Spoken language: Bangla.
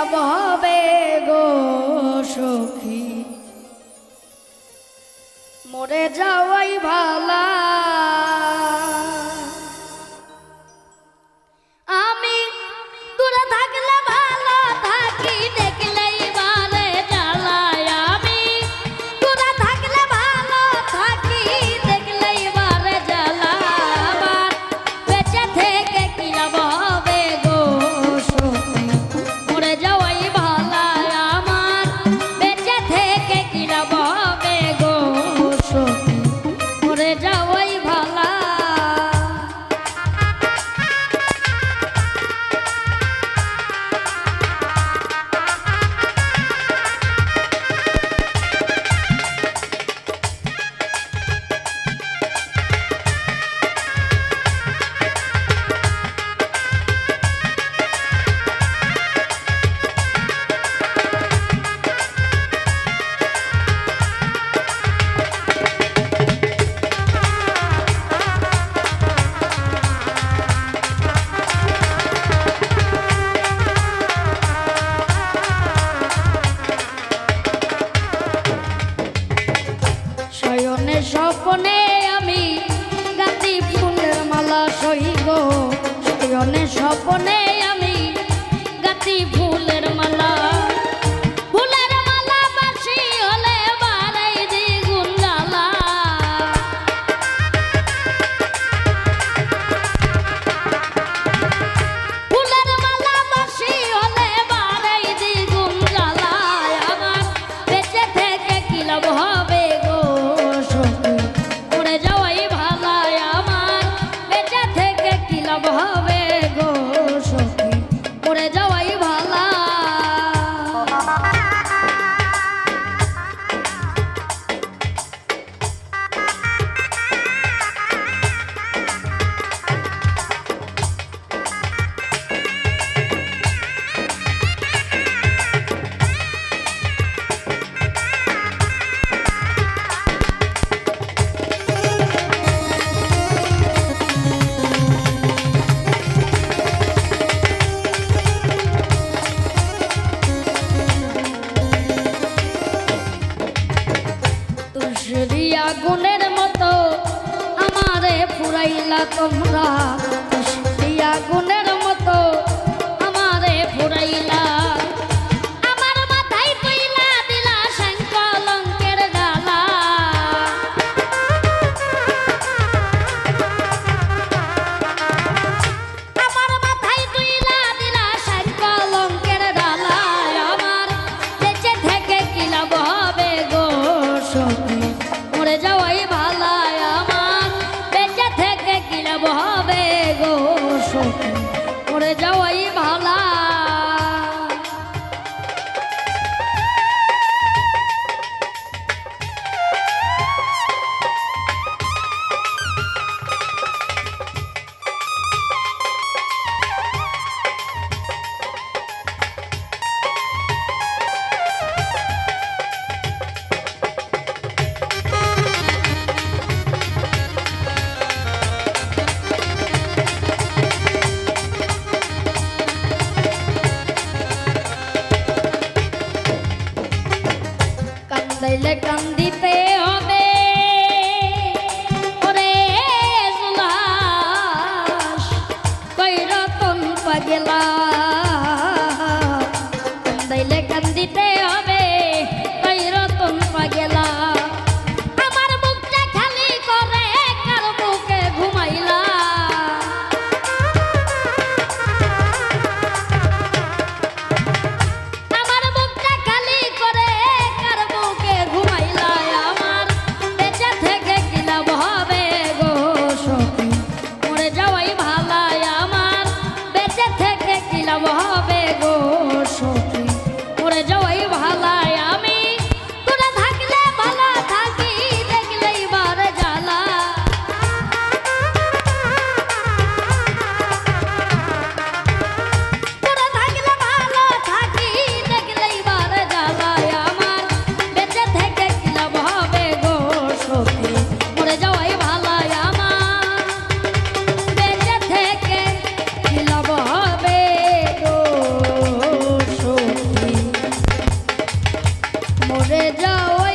অভাবে গো সখী। মরে যাওয়াই ভালা মনে আমি গাতি ফুলের মালা সহি গো। স্বপনে আমি গাতি ফুলের মালা। ফুলের মালা বাসি হলে বাড়াই দ্বিগুণ লালা। ফুলের মালা কি লাভ হবে? আগুনের মতো আমারে ফুরাইলা তোমরা আগুনের কান্দাইলে কান্দিতে হবে। মরে যাওয়া